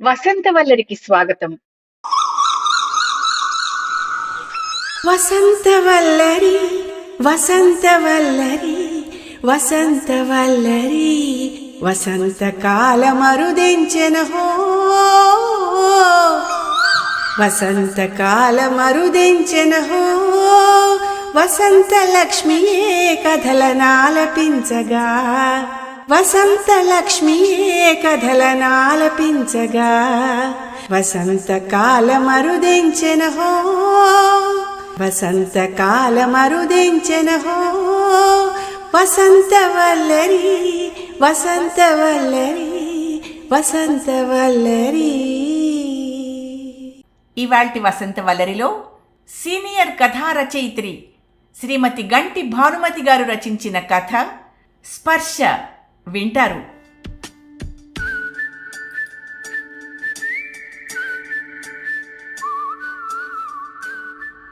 వసంతవల్లరికి స్వాగతం. వసంతవల్లరి వసంతవల్లరి వసంతవల్లరి వసంతకాల మరుదెంచెన హో వసంతకాల మరుదెంచెన హో వసంత లక్ష్మియే కథలనాలపించగా వసంత లక్ష్మియే కథలనాలపించగా వసంతకాల మరుదెంచెన హో వసంత మరుదెంచెన హో వసంతవల్లరి వసంతవల్లరి వసంతవల్లరి. ఇవాల్టి వసంత వల్లరిలో సీనియర్ కథా రచయిత్రి శ్రీమతి గంటి భానుమతి గారు రచించిన కథ స్పర్శ. వింటారు.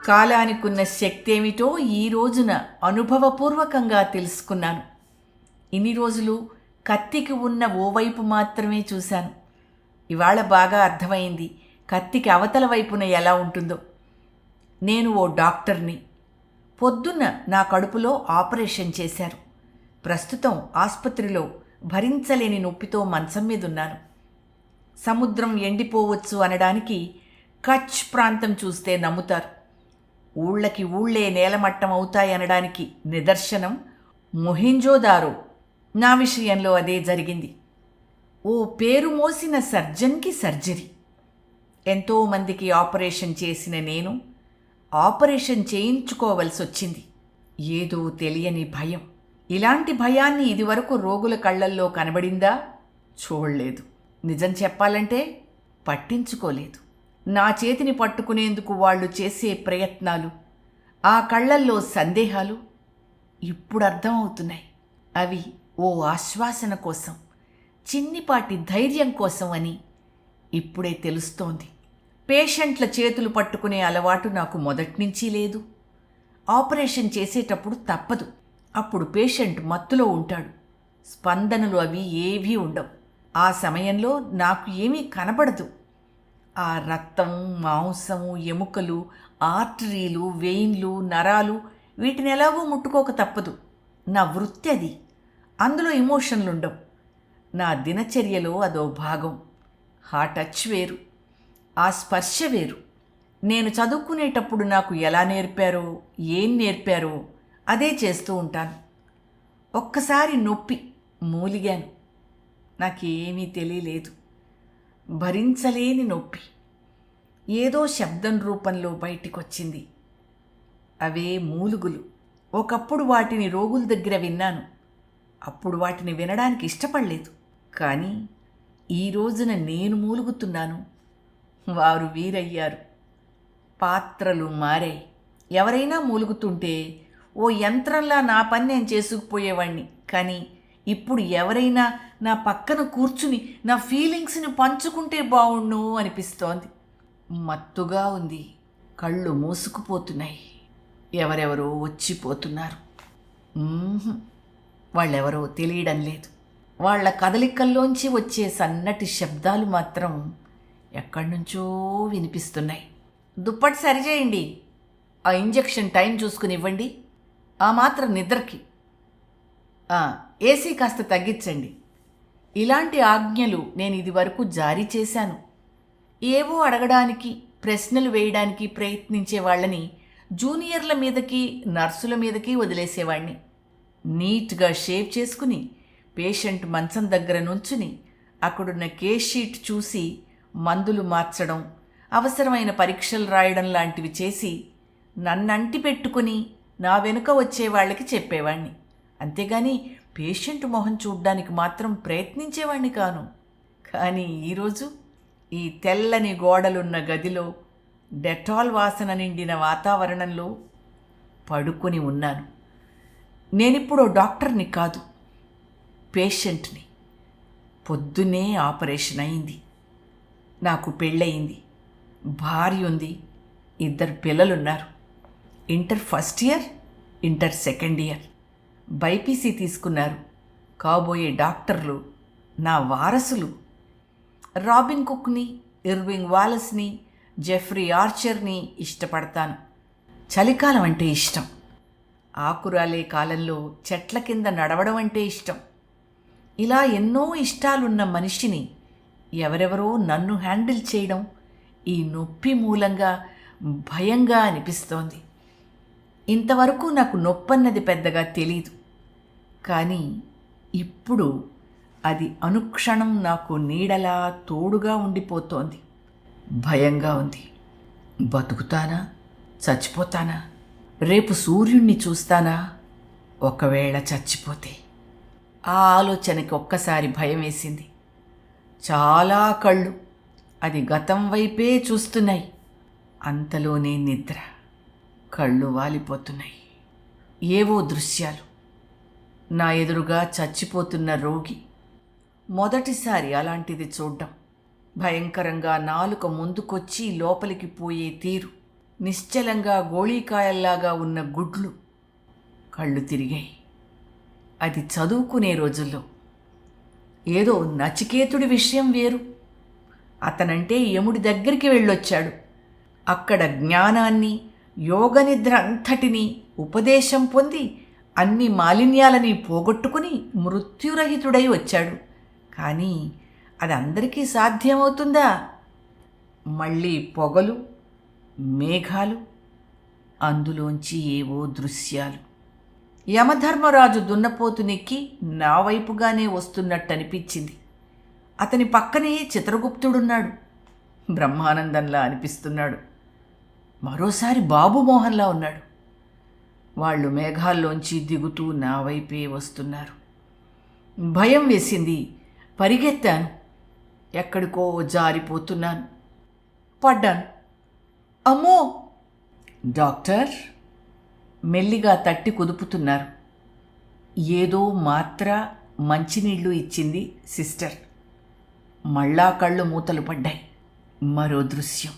కాలానికున్న శక్తి ఏమిటో ఈ రోజున అనుభవపూర్వకంగా తెలుసుకున్నాను. ఇన్ని రోజులు కత్తికి ఉన్న ఓవైపు మాత్రమే చూశాను. ఇవాళ బాగా అర్థమైంది కత్తికి అవతల వైపున ఎలా ఉంటుందో. నేను ఓ డాక్టర్ని. పొద్దున్న నా కడుపులో ఆపరేషన్ చేశారు. ప్రస్తుతం ఆసుపత్రిలో భరించలేని నొప్పితో మంచం మీదున్నాను. సముద్రం ఎండిపోవచ్చు అనడానికి కచ్ ప్రాంతం చూస్తే నమ్ముతారు. ఊళ్ళకి ఊళ్ళే నేలమట్టం అవుతాయనడానికి నిదర్శనం మొహింజోదారో. నా విషయంలో అదే జరిగింది. ఓ పేరు మోసిన సర్జన్కి సర్జరీ. ఎంతోమందికి ఆపరేషన్ చేసిన నేను ఆపరేషన్ చేయించుకోవలసి వచ్చింది ఏదో తెలియని భయం. ఇలాంటి భయాన్ని ఇదివరకు రోగుల కళ్ళల్లో కనబడిందా? చూడలేదు. నిజం చెప్పాలంటే పట్టించుకోలేదు. నా చేతిని పట్టుకునేందుకు వాళ్ళు చేసే ప్రయత్నాలు ఆ కళ్ళల్లో సందేహాలు ఇప్పుడు అర్థమవుతున్నాయి. అవి ఓ ఆశ్వాసన కోసం చిన్నిపాటి ధైర్యం కోసం అని ఇప్పుడే తెలుస్తోంది. పేషెంట్ల చేతులు పట్టుకునే అలవాటు నాకు మొదట్నుంచి లేదు. ఆపరేషన్ చేసేటప్పుడు తప్పదు. అప్పుడు పేషెంట్ మత్తులో ఉంటాడు. స్పందనలు అవి ఏవీ ఉండవు. ఆ సమయంలో నాకు ఏమీ కనబడదు. ఆ రక్తం మాంసము ఎముకలు ఆర్టరీలు వెయిన్లు నరాలు వీటిని ఎలాగో ముట్టుకోక తప్పదు. నా వృత్తి అది. అందులో ఎమోషన్లు ఉండవు. నా దినచర్యలో అదో భాగం. ఆ టచ్ వేరు. ఆ స్పర్శ వేరు. నేను చదువుకునేటప్పుడు నాకు ఎలా నేర్పారో ఏం నేర్పారో అదే చేస్తూ ఉంటాను. ఒక్కసారి నొప్పి మూలిగాను. నాకేమీ తెలియలేదు. భరించలేని నొప్పి. ఏదో శబ్దం రూపంలో బయటికొచ్చింది. అవే మూలుగులు. ఒకప్పుడు వాటిని రోగుల దగ్గర విన్నాను. అప్పుడు వాటిని వినడానికి ఇష్టపడలేదు. కానీ ఈ రోజున నేను మూలుగుతున్నాను. వారు వీరయ్యారు. పాత్రలు మారాయి. ఎవరైనా మూలుగుతుంటే ఓ యంత్రంలా నా పని నేను చేసుకుపోయేవాణ్ణి. కానీ ఇప్పుడు ఎవరైనా నా పక్కన కూర్చుని నా ఫీలింగ్స్ని పంచుకుంటే బాగుండు అనిపిస్తోంది. మత్తుగా ఉంది. కళ్ళు మూసుకుపోతున్నాయి. ఎవరెవరో వచ్చిపోతున్నారు. వాళ్ళెవరో తెలియడం లేదు. వాళ్ళ కదలికల్లోంచి వచ్చే సన్నటి శబ్దాలు మాత్రం ఎక్కడి నుంచో వినిపిస్తున్నాయి. దుప్పటి సరిచేయండి. ఆ ఇంజెక్షన్ టైం చూసుకుని ఇవ్వండి ఆ మాత్రం నిద్రకి. ఏసీ కాస్త తగ్గించండి. ఇలాంటి ఆజ్ఞలు నేను ఇదివరకు జారీ చేశాను. ఏవో అడగడానికి ప్రశ్నలు వేయడానికి ప్రయత్నించే వాళ్ళని జూనియర్ల మీదకి నర్సుల మీదకి వదిలేసేవాణ్ణి. నీట్గా షేవ్ చేసుకుని పేషెంట్ మంచం దగ్గర నుంచుని అక్కడున్న కేస్ షీట్ చూసి మందులు మార్చడం అవసరమైన పరీక్షలు రాయడం లాంటివి చేసి నన్నంటి పెట్టుకుని నా వెనుక వచ్చే వాళ్ళకి చెప్పేవాణ్ణి. అంతేగాని పేషెంట్ మొహం చూడ్డానికి మాత్రం ప్రయత్నించేవాణ్ణి కాను. కానీ ఈరోజు ఈ తెల్లని గోడలున్న గదిలో డెటాల్ వాసన నిండిన వాతావరణంలో పడుకొని ఉన్నాను. నేనిప్పుడు డాక్టర్ని కాదు పేషెంట్ని. పొద్దున్నే ఆపరేషన్ అయింది. నాకు పెళ్ళయింది. భార్య ఉంది ఇద్దరు పిల్లలున్నారు. Inter first year inter second year. BiPC తీసుకున్నారు. కాబోయే డాక్టర్లు నా వారసులు. రాబిన్ కుక్ని ఇర్వింగ్ వాలస్ని జెఫ్రీ ఆర్చర్ని ఇష్టపడతాను. చలికాలం అంటే ఇష్టం. ఆకురాలే కాలంలో చెట్ల కింద నడవడం అంటే ఇష్టం. ఇలా ఎన్నో ఇష్టాలున్న మనిషిని ఎవరెవరో నన్ను హ్యాండిల్ చేయడం ఈ నొప్పి మూలంగా భయంగా అనిపిస్తోంది. ఇంతవరకు నాకు నొప్పన్నది పెద్దగా తెలీదు. కానీ ఇప్పుడు అది అనుక్షణం నాకు నీడలా తోడుగా ఉండిపోతోంది. భయంగా ఉంది. బతుకుతానా? చచ్చిపోతానా? రేపు సూర్యుణ్ణి చూస్తానా? ఒకవేళ చచ్చిపోతే. ఆ ఆలోచనకి ఒక్కసారి భయం వేసింది. చాలా కళ్ళు అది గతం వైపే చూస్తున్నాయి. అంతలోనే నిద్ర. కళ్ళు వాలిపోతున్నాయి. ఏవో దృశ్యాలు. నా ఎదురుగా చచ్చిపోతున్న రోగి. మొదటిసారి అలాంటిది చూడ్డం. భయంకరంగా నాలుక ముందుకొచ్చి లోపలికి పోయే తీరు. నిశ్చలంగా గోళీకాయల్లాగా ఉన్న గుడ్లు. కళ్ళు తిరిగాయి. అది చదువుకునే రోజుల్లో. ఏదో నచికేతుడి విషయం వేరు. అతనంటే యముడి దగ్గరికి వెళ్ళొచ్చాడు. అక్కడ జ్ఞానాన్ని యోగనిద్ర అంతటినీ ఉపదేశం పొంది అన్ని మాలిన్యాలని పోగొట్టుకుని మృత్యురహితుడై వచ్చాడు. కానీ అది అందరికీ సాధ్యమవుతుందా? మళ్ళీ పొగలు మేఘాలు అందులోంచి ఏవో దృశ్యాలు. యమధర్మరాజు దున్నపోతునెక్కి నా వైపుగానే వస్తున్నట్టు అనిపించింది అతని పక్కనే చిత్రగుప్తుడున్నాడు. బ్రహ్మానందంలా అనిపిస్తున్నాడు. మరోసారి బాబు మోహన్లా ఉన్నాడు. వాళ్ళు మేఘాల్లోంచి దిగుతూ నా వైపే వస్తున్నారు. భయం వేసింది. పరిగెత్తాను. ఎక్కడికో జారిపోతున్నాను. పడ్డాను. అమ్మో! డాక్టర్! మెల్లిగా తట్టి కుదుపుతున్నారు. ఏదో మాత్ర మంచినీళ్ళు ఇచ్చింది సిస్టర్. మళ్ళా కళ్ళు మూతలు పడ్డాయి. మరో దృశ్యం.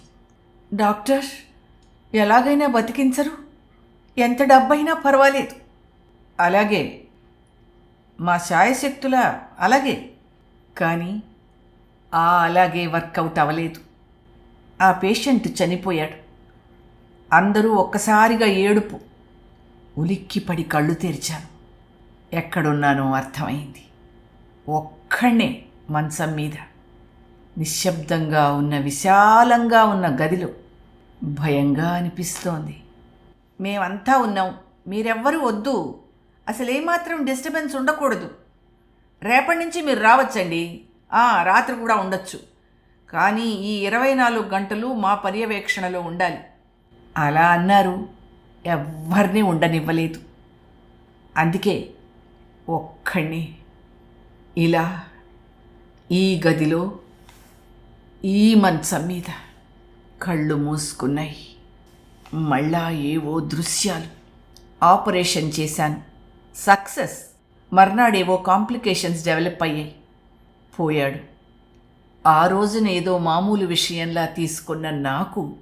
డాక్టర్! ఎలాగైనా బతికించరు. ఎంత డబ్బైనా పర్వాలేదు. అలాగే మా శాయశక్తుల అలాగే. కానీ ఆ అలాగే వర్కౌట్ అవ్వలేదు. ఆ పేషెంట్ చనిపోయాడు. అందరూ ఒక్కసారిగా ఏడుపు. ఉలిక్కిపడి కళ్ళు తెరిచాను. ఎక్కడున్నానో అర్థమైంది. ఒక్కడే మంచం మీద. నిశ్శబ్దంగా ఉన్న విశాలంగా ఉన్న గదిలో భయంగా అనిపిస్తోంది. మేమంతా ఉన్నాం. మీరెవ్వరూ వద్దు. అసలు ఏమాత్రం డిస్టర్బెన్స్ ఉండకూడదు. రేపటి నుంచి మీరు రావచ్చండి. రాత్రి కూడా ఉండొచ్చు. కానీ ఈ ఇరవై నాలుగు గంటలు మా పర్యవేక్షణలో ఉండాలి. అలా అన్నారు. ఎవ్వరినీ ఉండనివ్వలేదు. అందుకే ఒక్కడిని ఇలా ఈ గదిలో ఈ మంచం మీద కళ్ళు మూసుకున్నాయి. మళ్ళా ఏవో దృశ్యాలు. ఆపరేషన్ చేశాను. సక్సెస్. మర్నాడేవో కాంప్లికేషన్స్ డెవలప్ అయ్యాయి. పోయాడు. ఆ రోజున ఏదో మామూలు విషయంలా తీసుకున్న నాకు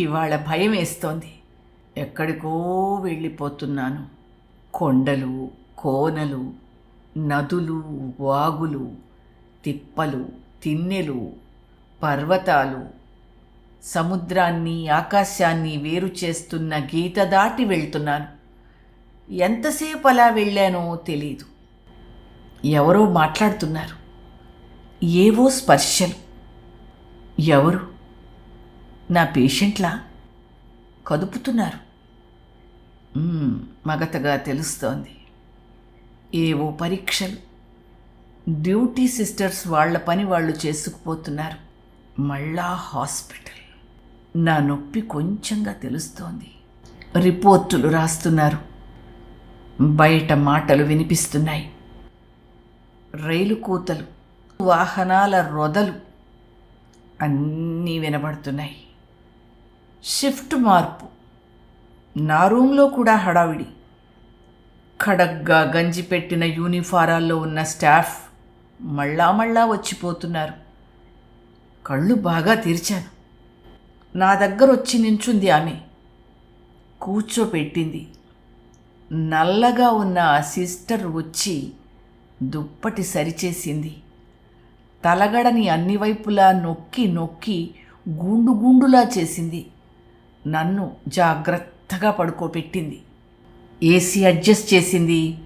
ఇవాళ భయం వేస్తోంది. ఎక్కడికో వెళ్ళిపోతున్నాను. కొండలు కోనలు నదులు వాగులు తిప్పలు తిన్నెలు పర్వతాలు సముద్రాన్ని ఆకాశాన్ని వేరు చేస్తున్న గీత దాటి వెళ్తున్నాను. ఎంతసేపు అలా వెళ్ళానో తెలీదు. ఎవరో మాట్లాడుతున్నారు. ఏవో స్పర్శలు. ఎవరు? నా పేషెంట్లా? కదుపుతున్నారు. మగతగా తెలుస్తోంది. ఏవో పరీక్షలు. డ్యూటీ సిస్టర్స్ వాళ్ళ పని వాళ్ళు చేసుకుపోతున్నారు. మళ్ళా హాస్పిటల్. నా నొప్పి కొంచెంగా తెలుస్తోంది. రిపోర్టులు రాస్తున్నారు. బయట మాటలు వినిపిస్తున్నాయి. రైలు కూతలు వాహనాల రొదలు అన్నీ వినబడుతున్నాయి. షిఫ్ట్ మార్పు. నా రూమ్లో కూడా హడావిడి. ఖడగ్గా గంజి పెట్టిన యూనిఫారాల్లో ఉన్న స్టాఫ్ మళ్ళా మళ్ళా వచ్చిపోతున్నారు. కళ్ళు బాగా తెరిచాను నా దగ్గర వచ్చి నించుంది ఆమె. కూర్చోపెట్టింది. నల్లగా ఉన్న ఆ సిస్టర్ వచ్చి దుప్పటి సరిచేసింది. తలగడని అన్ని వైపులా నొక్కి నొక్కి గుండు గుండులా చేసింది. నన్ను జాగ్రత్తగా పడుకోబెట్టింది ఏసీ అడ్జస్ట్ చేసింది.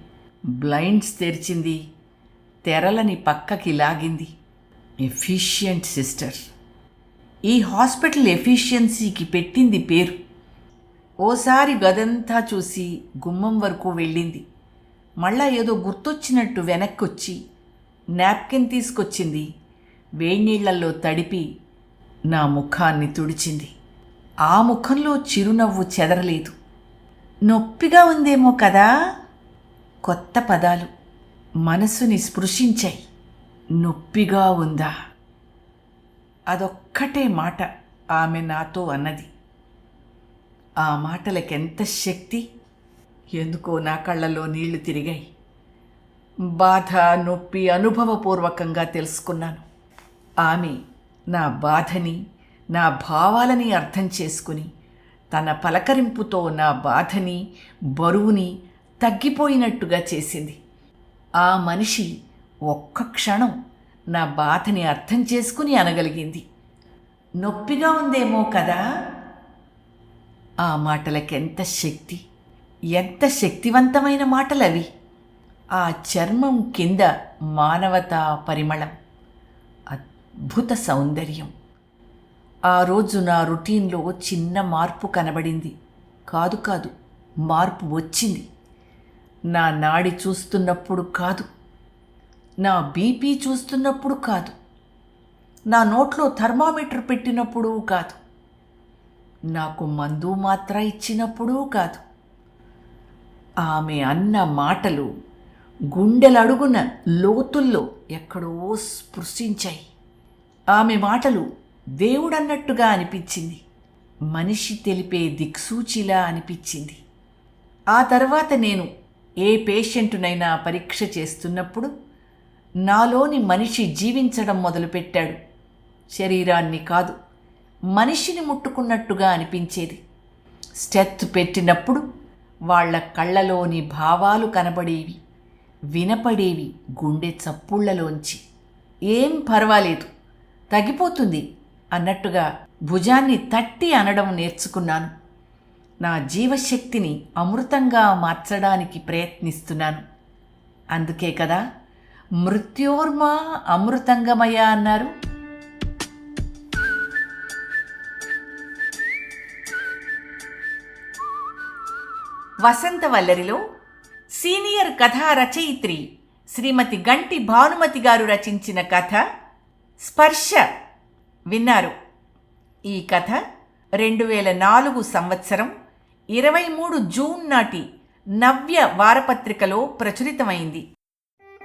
బ్లైండ్స్ తెరిచింది. తెరలని పక్కకి లాగింది. Efficient sister. ఈ హాస్పిటల్ ఎఫిషియన్సీకి పెట్టింది పేరు. ఓసారి గదంతా చూసి గుమ్మం వరకు వెళ్ళింది. మళ్ళా ఏదో గుర్తొచ్చినట్టు వెనక్కొచ్చి నాప్కిన్ తీసుకొచ్చింది. వేడినీళ్ళలో తడిపి నా ముఖాన్ని తుడిచింది. ఆ ముఖంలో చిరునవ్వు చెదరలేదు. నొప్పిగా ఉందేమో కదా? కొత్త పదాలు. మనసుని స్పృశించాయి. నొప్పిగా ఉందా? అదొక్కటే మాట ఆమె నాతో అన్నది. ఆ మాటలకెంత శక్తి? ఎందుకో నా కళ్ళలో నీళ్ళు తిరిగాయి. బాధ నొప్పి అనుభవపూర్వకంగా తెలుసుకున్నాను. ఆమె నా బాధని నా భావాలని అర్థం చేసుకుని తన పలకరింపుతో నా బాధని బరువుని తగ్గిపోయినట్టుగా చేసింది. ఆ మనిషి ఒక్క క్షణం నా బాధని అర్థం చేసుకుని అనగలిగింది. నొప్పిగా ఉందేమో కదా? ఆ మాటలకెంత శక్తి ఎంత శక్తివంతమైన మాటలవి? ఆ చర్మం కింద మానవతా పరిమళం. అద్భుత సౌందర్యం. ఆ రోజు నా రొటీన్లో చిన్న మార్పు కనబడింది. కాదు కాదు మార్పు వచ్చింది. నా నాడి చూస్తున్నప్పుడు కాదు. నా బీపీ చూస్తున్నప్పుడు కాదు. నా నోట్లో థర్మామీటర్ పెట్టినప్పుడు కాదు. నాకు మందు మాత్ర ఇచ్చినప్పుడు కాదు. ఆమె అన్న మాటలు గుండెలడుగున లోతుల్లో ఎక్కడో స్పృశించాయి. ఆమె మాటలు దేవుడన్నట్టుగా అనిపించింది. మనిషి తెలిపే దిక్సూచిలా అనిపించింది. ఆ తర్వాత నేను ఏ పేషెంటునైనా పరీక్ష చేస్తున్నప్పుడు నాలోని మనిషి జీవించడం మొదలుపెట్టాడు. శరీరాన్ని కాదు మనిషిని ముట్టుకున్నట్టుగా అనిపించేది. స్టెత్ పెట్టినప్పుడు వాళ్ళ కళ్ళలోని భావాలు కనబడేవి వినపడేవి గుండె చప్పుళ్ళలోంచి ఏం పర్వాలేదు తగ్గిపోతుంది అన్నట్టుగా భుజాన్ని తట్టి అనడం నేర్చుకున్నాను. నా జీవశక్తిని అమృతంగా మార్చడానికి ప్రయత్నిస్తున్నాను. అందుకే కదా మృత్యోర్మా అమృతంగమయ అన్నారు. వసంతవల్లరిలో సీనియర్ కథా రచయిత్రి శ్రీమతి గంటి భానుమతి గారు రచించిన కథ స్పర్శ విన్నారు. ఈ కథ రెండు వేల నాలుగు సంవత్సరం ఇరవై మూడు జూన్ నాటి నవ్య వారపత్రికలో ప్రచురితమైంది.